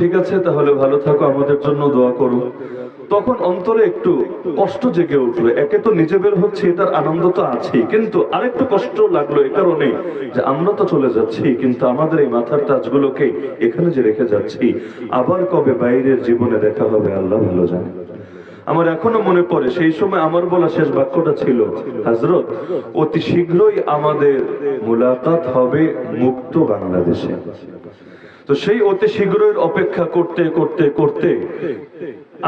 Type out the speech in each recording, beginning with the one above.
ঠিক আছে, তাহলে ভালো থাকো, আমাদের জন্য দোয়া করো। তখন অন্তরে একটু কষ্ট জেগে উঠল। একে তো নিজে বের হচ্ছে, এটার আনন্দ তো আছেই, কিন্তু আরেকটু কষ্ট লাগল এ কারণে যে আমরা তো চলে যাচ্ছি, কিন্তু আমাদের এই মাথার তাজগুলোকে এখানে যে রেখে যাচ্ছি, আবার কবে বাইরের জীবনে দেখা হবে, আল্লাহ ভালো জানে। আমার এখনও মনে পড়ে, সেই সময় আমার বলা শেষ বাক্যটা ছিল হজরত অতি শীঘ্রই আমাদের মুলাকাত হবে মুক্ত বাংলাদেশে। তো সেই অতি শীঘ্রই অপেক্ষা করতে করতে করতে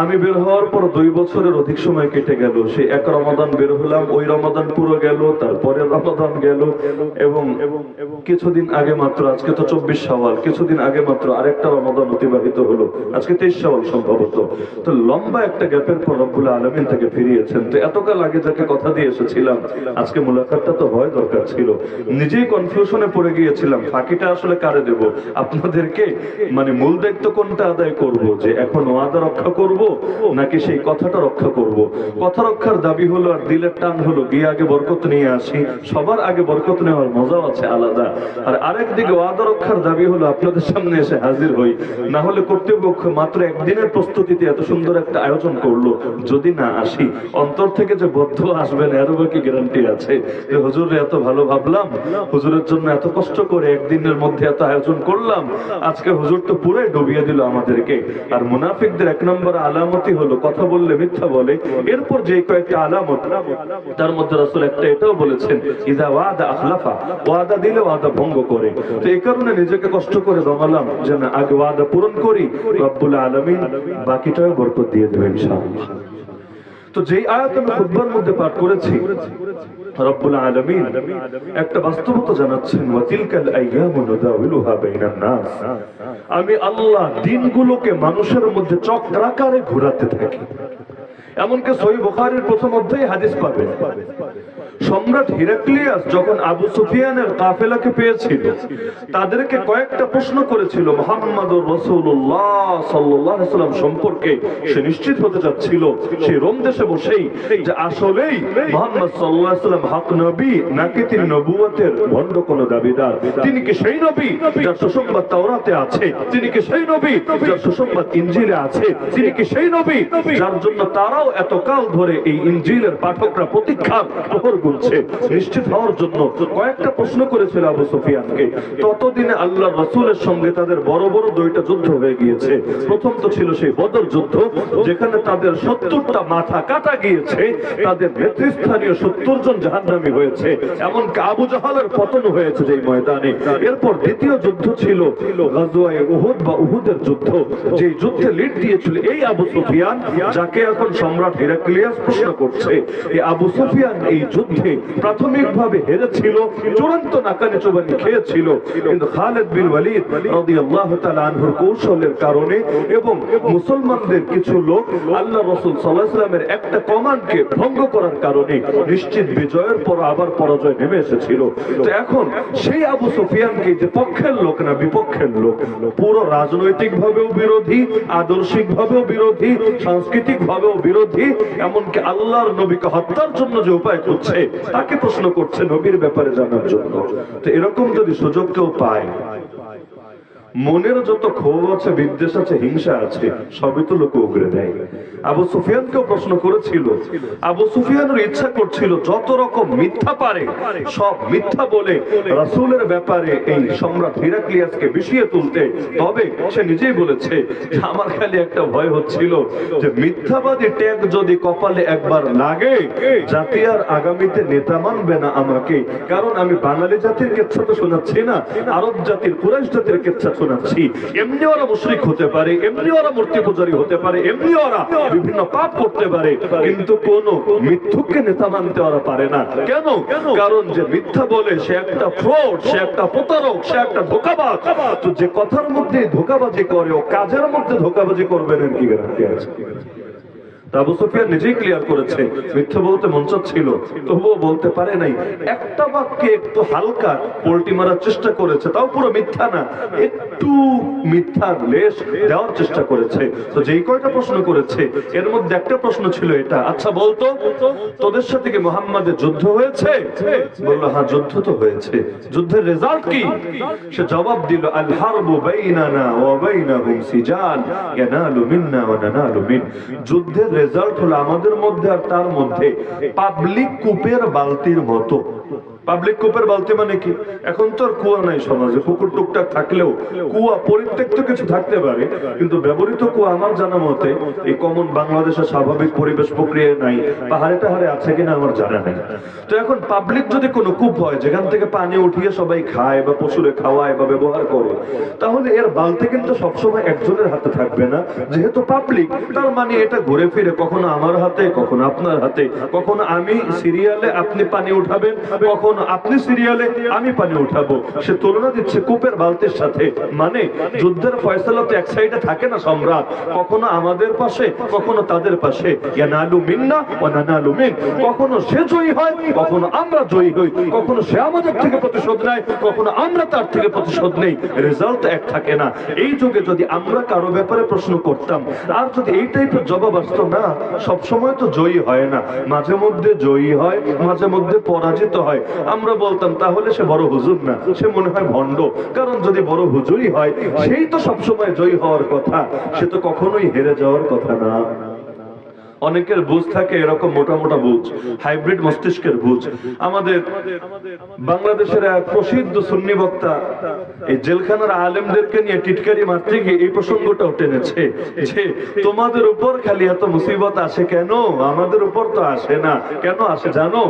আমি বের হওয়ার পর দুই বছরের অধিক সময় কেটে গেল। সেই এক রমাদান বের হলাম, ওই রমাদান পুরো গেল, তারপরে রমাদান গেল এবং কিছুদিন আগে মাত্র, আজকে তো চব্বিশ সওয়াল, কিছুদিন আগে মাত্র আরেকটা রমাদান অতিবাহিত হলো। আজকে তেইশ সওয়াল সম্ভবত। তো লম্বা একটা গ্যাপের পর রব্বুল আলমিন থেকে ফিরিয়েছেন। তো এতকাল আগে যাকে কথা দিয়ে এসেছিলাম, আজকে মুলাকাতটা তো হয় দরকার ছিল। নিজেই কনফিউশনে পড়ে গিয়েছিলাম, ফাঁকিটা আসলে কারে দেব? আপনাদেরকে মানে মূল দায়িত্ব কোনটা আদায় করব? যে এখন ওয়াদা রক্ষা করব নাকি সেই কথাটা রক্ষা করব? কথা রক্ষার দাবি হলো আর দিলের টান হলো, গিয়ে আগে বরকত নিয়ে আসি। সবার আগে বরকত নেওয়ার মজাও আছে আলাদা। আর আরেক দিকে ওয়াদা রক্ষার দাবি হলো, আপনাদের সামনে এসে হাজির হই। না হলে কর্তৃপক্ষ মাত্র একদিনের প্রস্তুতিতে এত সুন্দর একটা আয়োজন করল, যদি না আসি। অন্তর থেকে যে বদ্ধ আসবেন এরও কি গ্যারান্টি আছে? যে হুজুর এত ভালো ভাবলাম। হুজুরের জন্য এত কষ্ট করে একদিনের মধ্যে এত আয়োজন করলাম। আজকে হুজুর তো পুরাই ডুবিয়ে দিল আমাদেরকে। আর মুনাফিকদের এক নম্বর আলামতি হলো, কথা বললে মিথ্যা বলে। এরপর যে কয়েকটা আলামত, তার মধ্যে রাসূল একটা এটাও বলেছেন ইদা ওয়াদা আখলাফা ওয়াদা দিলে ওয়াদা ভঙ্গ করে। তো এই কারণে নিজেকে কষ্ট করে দমালাম যে আগে ওয়াদা পূরণ করি, রব্বুল আলামিন বাকিটাও বরকত দিয়ে দেবেন ইনশাআল্লাহ। তো যেই আয়াত আমি খুতবার মধ্যে পাঠ করেছি, রব্বুল আলামিন একটা বাস্তবতা জানাচ্ছেন আমি আল্লাহ দিনগুলোকে মানুষের মধ্যে চক্রাকারে ঘোরাতে থাকি। এমনকি সহি বুখারীর প্রথম অধ্যায়ে হাদিস পাবেন সম্রাট হিরাক্লিয়াস যখন আবু সুফিয়ানের কাফেলাকে পেয়েছিল, তাদেরকে কয়েকটা প্রশ্ন করেছিল, মোহাম্মদুর রাসূলুল্লাহ সাল্লাল্লাহু আলাইহি সাল্লাম সম্পর্কে সে নিশ্চিত হতে চাচ্ছিল সেই রোম দেশে বসেই যে আসলেই মোহাম্মদ আলাইহি সাল্লাম হক নবী নাকি তিনি নবুয়তের ভণ্ড কোন দাবিদার? তিনি কি সেই নবী যার সুসংবাদ তাওরাতে আছে? তিনি কি সেই নবী যার সুসংবাদ ইনজিলে আছে? তিনি কি সেই নবী যার জন্য তারাও এতকাল ধরে এই ইনজিলের পাঠকরা প্রতীক্ষার প্রহর গুনছে নিশ্চিত হওয়ার জন্য কয়েকটা প্রশ্ন করেছিল আবু সুফিয়ানকে। ততদিনে আল্লাহ রসুলের সঙ্গে তাদের বড় বড় দুইটা যুদ্ধ হয়ে গিয়েছে। প্রথম তো ছিল সেই বদর যুদ্ধ, যেখানে তাদের সত্তরটা মাথা কাটা গিয়েছে। তাদের নেতৃস্থানীয় সত্তর জন জাহান্নামী হয়েছে। এমনকি আবু জাহালের পতন হয়েছে যেই ময়দানে। এরপর দ্বিতীয় যুদ্ধ ছিল উহুদ বা উহুদের যুদ্ধ। যে যুদ্ধে লিড দিয়েছিল এই আবু সুফিয়ান, যাকে এখন সম্রাট হিরাক্লিয়াস প্রশ্ন করছে। এই আবু সুফিয়ান এই যুদ্ধে প্রাথমিকভাবে হেরেছিল, চূড়ান্ত নাকানে চোবানি খেয়েছিল। কিন্তু খালেদ বিন ওয়ালিদ রাদিয়াল্লাহু তাআলা আনহুর কৌশলের কারণে এবং মুসলমানদের কিছু লোক আল্লাহ রাসূল সাল্লাল্লাহু আলাইহি একটা কমান্ডকে ভঙ্গ করার কারণে নিশ্চিত বিজয়ের পর আবার পরাজয় নেমে এসেছিল। তো এখন সেই আবু সুফিয়ানকে যে পক্ষের লোক না বিপক্ষের লোক, পুরো রাজনৈতিক ভাবেও বিরোধী আদর্শিক ভাবেও বিরোধী সাংস্কৃতিক ভাবেও বিরোধী, এমনকি আল্লাহর নবীকে হত্যার জন্য যে উপায় করছে তাকে প্রশ্ন করছে নবীর ব্যাপারে জানার জন্য। তো এরকম যদি সুযোগ কেউ পায় মনের যত ক্ষোভ আছে, বিদ্বেষ আছে, হিংসা আছে, সবই তো লোকে উগড়ে দেয়। আবু সুফিয়ানকেও প্রশ্ন করেছিল। আবু সুফিয়ানের ইচ্ছা করছিল, যত রকম মিথ্যা পারে, সব মিথ্যা বলে রাসূলের ব্যাপারে এই সম্রাট হিরাক্লিয়াসকে বিষিয়ে তুলতে। তবে সে নিজেই বলেছে যে, আমার খালি একটা ভয় হচ্ছিল যে, মিথ্যাবাদী ট্যাগ যদি কপালে একবার লাগে, জাতি আর আগামীতে নেতা মানবে না আমাকে। কারণ আমি বাঙালি জাতির কেচ্ছা তো শোনাচ্ছি না, আরব জাতির, কুরাইশ জাতির কেচ্ছা এমনি ওরা হতে পারে, এমনি ওরা মূর্তি পূজারী হতে পারে, এমনি ওরা বিভিন্ন পাপ করতে পারে। কিন্তু কোন মিথ্যুককে নেতা মানতে ওরা পারে না। কেন? কারণ যে মিথ্যা বলে সে একটা ফ্রড, সে একটা প্রতারক, সে একটা ধোকাবাজ। তো যে কথার মধ্যে ধোকাবাজি করে ও কাজের মধ্যে ধোকাবাজি করবেন কি গ্যারান্টি আছে? আবু সুফিয়ান না প্রশ্ন ছিল এটা আচ্ছা বলতো, তোদের সাথে কি মোহাম্মদের যুদ্ধ হয়েছে? বলল হ্যাঁ যুদ্ধ তো হয়েছে। যুদ্ধের রেজাল্ট কি? সে জবাব দিল যুদ্ধের রেজাল্ট হলো আমাদের মধ্যে আর তার মধ্যে। পাবলিক কূপের বালতির মতো। পাবলিক কূপের বালতি মানে কি? এখন তো আর কুয়া নাই সমাজে। পুকুর টুকটাক থাকলেও কুয়া পরিত্যক্ত কিছু থাকতে পারে, কিন্তু ব্যবহৃত কুয়া আমার জানা মতে এই কমন বাংলাদেশের স্বাভাবিক পরিবেশ প্রক্রিয়া নাই। পাহাড়ে টাহাড়ে আছে কিনা আমার জানা নেই। তো এখন পাবলিক যদি কোনো কূপ হয়, যেখান থেকে পানি উঠিয়ে সবাই খায় বা পশুরে খাওয়ায় বা ব্যবহার করে, তাহলে এর বালতি কিন্তু সবসময় একজনের হাতে থাকবে না। যেহেতু পাবলিক তার মানে এটা ঘুরে ফিরে কখনো আমার হাতে, কখনো আপনার হাতে, কখনো আমি সিরিয়ালে আপনি পানি উঠাবেন, কখনো আপনি সিরিয়ালে আমি পানি উঠাবো। সে তুলনা দিচ্ছে কূপের বালতির সাথে। মানে যুদ্ধের ফয়সালা তো এক সাইডে থাকে না সম্রাট। কখনো আমাদের পাশে, কখনো তাদের পাশে। কখনো সে জয়ী হয়, কখনো আমরা জয়ী হই। কখনো সে আমাদের থেকে প্রতিশোধ নেয়, কখনো আমরা তার থেকে প্রতিশোধ নেই। রেজাল্ট এক থাকে না। এই যুগে যদি আমরা কারও ব্যাপারে প্রশ্ন করতাম, আর যদি এই টাইপের জবাব আসতো, না সব সময় তো জয়ী হয় না। মাঝে মধ্যে জয়ী হয়, মাঝে মধ্যে পরাজিত হয়। আমরা বলতাম, তাহলে সে বড় হুজুর না, সে মনে হয় ভণ্ড। কারণ যদি বড় হুজুরই হয়, সেই তো সবসময় জয়ী হওয়ার কথা, সে তো কখনোই হেরে যাওয়ার কথা না। অনেকের বুঝ থাকে এরকম মোটা মোটা বুঝ, হাইব্রিড মস্তিষ্কের বুঝ। আমাদের বাংলাদেশের এক প্রসিদ্ধ সুন্নি বক্তা, এই জেলখানার আলেমদেরকে নিয়ে টিটকারি মারতে গিয়ে এই প্রসঙ্গটাও টেনেছে যে, তোমাদের উপর খালি এত মুসিবত আসে কেন? আমাদের উপর তো আসে না। কেন আসে জানো?